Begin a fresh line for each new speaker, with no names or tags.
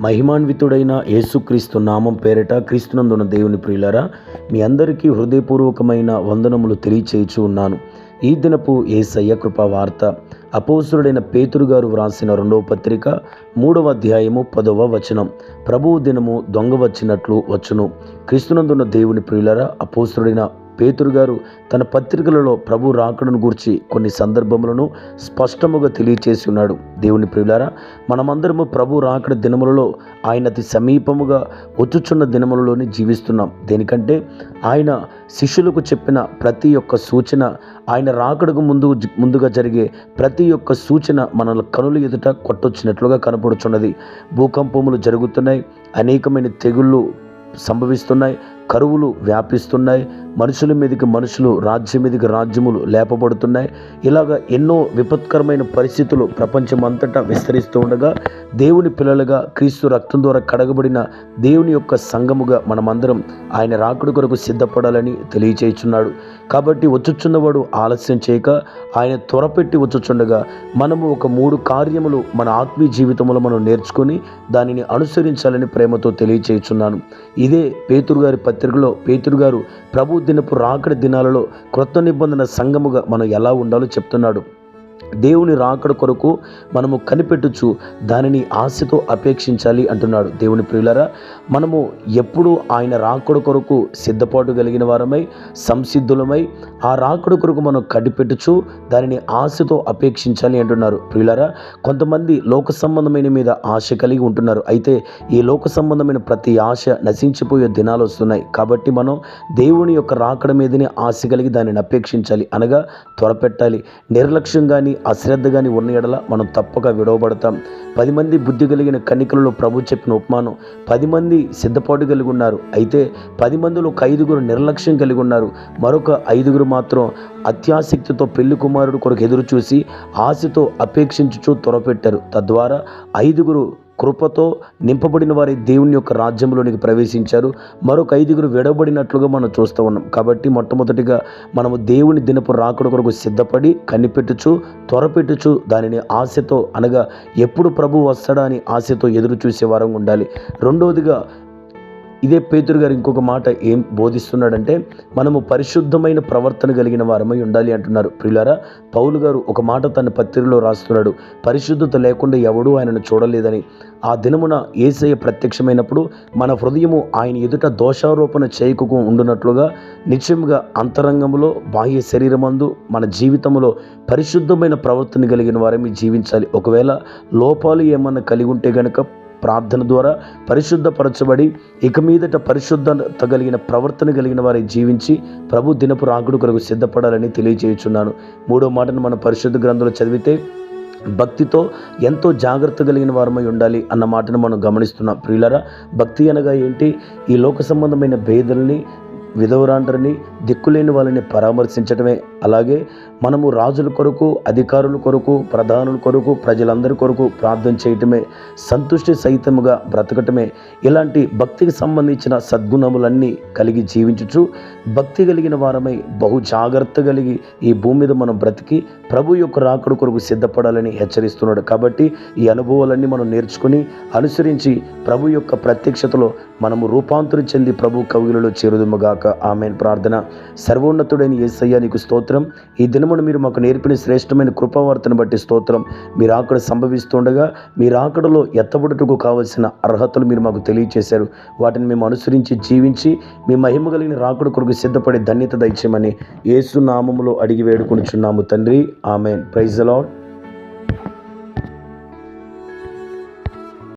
మహిమాన్వితుడైన యేసుక్రీస్తు నామం పేరిట క్రీస్తునందున దేవుని ప్రియులరా మీ అందరికీ హృదయపూర్వకమైన వందనములు తెలియచేయచూ ఉన్నాను. ఈ దినపు ఏసయ్య కృపా వార్త అపోసురుడైన పేతురు గారు వ్రాసిన రెండవ పత్రిక మూడవ అధ్యాయము పదవ వచనం. ప్రభువు దినము దొంగ వచ్చినట్లు వచ్చును. క్రీస్తునందున్న దేవుని ప్రియులరా అపోసురుడైన పేతురు గారు తన పత్రికలలో ప్రభు రాకడను గూర్చి కొన్ని సందర్భములను స్పష్టముగా తెలియచేసి ఉన్నాడు. దేవుని ప్రియులారా మనమందరము ప్రభు రాకడ దినములలో ఆయన అతి సమీపముగా వచ్చుచున్న దినములలోనే జీవిస్తున్నాం. దేనికంటే ఆయన శిష్యులకు చెప్పిన ప్రతి ఒక్క సూచన ఆయన రాకడకు ముందు ముందుగా జరిగే ప్రతి ఒక్క సూచన మన కనుల ఎదుట కొట్టొచ్చినట్లుగా కనపడుచున్నది. భూకంపములు జరుగుతున్నాయి అనేకమైన తెగుళ్ళు సంభవిస్తున్నాయి కరువులు వ్యాపిస్తున్నాయి మనుషుల మీదకి మనుషులు రాజ్యం మీదకి రాజ్యములు లేపబడుతున్నాయి. ఇలాగ ఎన్నో విపత్కరమైన పరిస్థితులు ప్రపంచం అంతటా విస్తరిస్తూ ఉండగా దేవుని పిల్లలుగా క్రీస్తు రక్తం ద్వారా కడగబడిన దేవుని యొక్క సంఘముగా మనమందరం ఆయన రాకుడు కొరకు సిద్ధపడాలని తెలియచేయుచున్నాడు కాబట్టి వచ్చుచున్నవాడు ఆలస్యం చేయక ఆయన త్వరపెట్టి వచ్చుచుండగా మనము ఒక మూడు కార్యములు మన ఆత్మీయ జీవితంలో మనం నేర్చుకొని దానిని అనుసరించాలని ప్రేమతో తెలియచేయుచున్నాను ఇదే పేతురు గారి పత్రికలో పేతురు గారు ప్రభు దినపు రాకడి దినాలలో క్రొత్త నిబంధన సంఘముగా మనం ఎలా ఉండాలో చెప్తున్నాడు. దేవుని రాకడ కొరకు మనము కనిపెట్టుచు దానిని ఆశతో అపేక్షించాలి అంటున్నాడు. దేవుని ప్రియులరా మనము ఎప్పుడు ఆయన రాకడ కొరకు సిద్ధపాటు కలిగిన వారమై సంసిద్ధులమై ఆ రాకడ కొరకు మనం కనిపెట్టుచు దానిని ఆశతో అపేక్షించాలి అంటున్నారు. ప్రియులరా కొంతమంది లోక సంబంధమైన మీద ఆశ కలిగి ఉంటున్నారు. అయితే ఈ లోక సంబంధమైన ప్రతి ఆశ నశించిపోయే దినాలు వస్తున్నాయి. కాబట్టి మనం దేవుని యొక్క రాకడ మీదనే ఆశ కలిగి దానిని అపేక్షించాలి అనగా త్వరపెట్టాలి. నిర్లక్ష్యం కానీ అశ్రద్ధ కానీ ఉన్న ఎడల మనం తప్పక విడవబడతాం. పది మంది బుద్ధి కలిగిన కన్నికలలో ప్రభు చెప్పిన ఉపమానం పది మంది సిద్ధపాటు కలిగి ఉన్నారు. అయితే పది మందిలో ఒక ఐదుగురు నిర్లక్ష్యం కలిగి ఉన్నారు. మరొక ఐదుగురు మాత్రం అత్యాసక్తితో పెళ్ళి కుమారుడు కొరకు ఎదురు చూసి ఆశతో అపేక్షించుచూ త్వరపెట్టారు తద్వారా ఐదుగురు కృపతో నింపబడిన వారి దేవుని యొక్క రాజ్యంలోనికి ప్రవేశించారు. మరొక ఐదుగురు విడబడినట్లుగా మనం చూస్తూ ఉన్నాం. కాబట్టి మొట్టమొదటిగా మనము దేవుని దినపు రాకడ కొరకు సిద్ధపడి కనిపెట్టుచు త్వరపెట్టుచు దానిని ఆశతో అనగా ఎప్పుడు ప్రభు వస్తాడా అని ఆశతో ఎదురు చూసే ఉండాలి. రెండవదిగా ఇదే పేతురు గారు ఇంకొక మాట ఏం బోధిస్తున్నాడంటే మనము పరిశుద్ధమైన ప్రవర్తన కలిగిన వారమై ఉండాలి అంటున్నారు. ప్రియులారా పౌలు గారు ఒక మాట తన పత్రికలో రాస్తున్నాడు పరిశుద్ధత లేకుండా ఎవడూ ఆయనను చూడలేదని. ఆ దినమున ఏసయ్య ప్రత్యక్షమైనప్పుడు మన హృదయము ఆయన ఎదుట దోషారోపణ చేయకు ఉండునట్లుగా నిత్యముగా అంతరంగంలో బాహ్య శరీరమందు మన జీవితంలో పరిశుద్ధమైన ప్రవర్తన కలిగిన వారమే జీవించాలి. ఒకవేళ లోపాలు ఏమన్నా కలిగి ఉంటే గనక ప్రార్థన ద్వారా పరిశుద్ధపరచబడి ఇక మీదట పరిశుద్ధత కలిగిన ప్రవర్తన కలిగిన వారి జీవించి ప్రభు దినపు రాకుడు కొరకు సిద్ధపడాలని తెలియజేయుచున్నాను. మూడో మాటను మన పరిశుద్ధ గ్రంథంలో చదివితే భక్తితో ఎంతో జాగ్రత్త కలిగిన వారమై ఉండాలి అన్న మాటను మనం గమనిస్తున్నాం. ప్రియులరా భక్తి అనగా ఏంటి? ఈ లోక సంబంధమైన భేదల్ని విధవరాండ్రని దిక్కులేని వాళ్ళని పరామర్శించడమే అలాగే మనము రాజుల కొరకు అధికారుల కొరకు ప్రధానుల కొరకు ప్రజలందరి కొరకు ప్రార్థన చేయటమే సంతుష్టి సహితముగా బ్రతకటమే. ఇలాంటి భక్తికి సంబంధించిన సద్గుణములన్నీ కలిగి జీవించుచు భక్తి కలిగిన వారమై బహు జాగ్రత్త కలిగి ఈ భూమి మీద మనం బ్రతికి ప్రభు యొక్క రాకడు కొరకు సిద్ధపడాలని హెచ్చరిస్తున్నాడు. కాబట్టి ఈ అనుభవాలన్నీ మనం నేర్చుకుని అనుసరించి ప్రభు యొక్క ప్రత్యక్షతలో మనము రూపాంతరం చెంది ప్రభు కవులలో చేరుదుముగాక ఆమె ప్రార్థన. సర్వోన్నతుడైన ఏసయ్య నీకు స్తోత్రం. ఈ దినమును మీరు మాకు నేర్పిన శ్రేష్టమైన కృపావార్తను బట్టి స్తోత్రం. మీరు ఆకడ సంభవిస్తుండగా మీరు ఆకడలో ఎత్తబడుటకు కావలసిన అర్హతలు మీరు మాకు తెలియచేశారు. వాటిని మేము అనుసరించి జీవించి మీ మహిమ కలిగిన రాకడ కొరకు సిద్ధపడే ధన్యత దయచేయమని యేసు నామములో అడిగి వేడుకొనిచున్నాము తండ్రి. ఆమెన్. ప్రైజ్ అలాడ్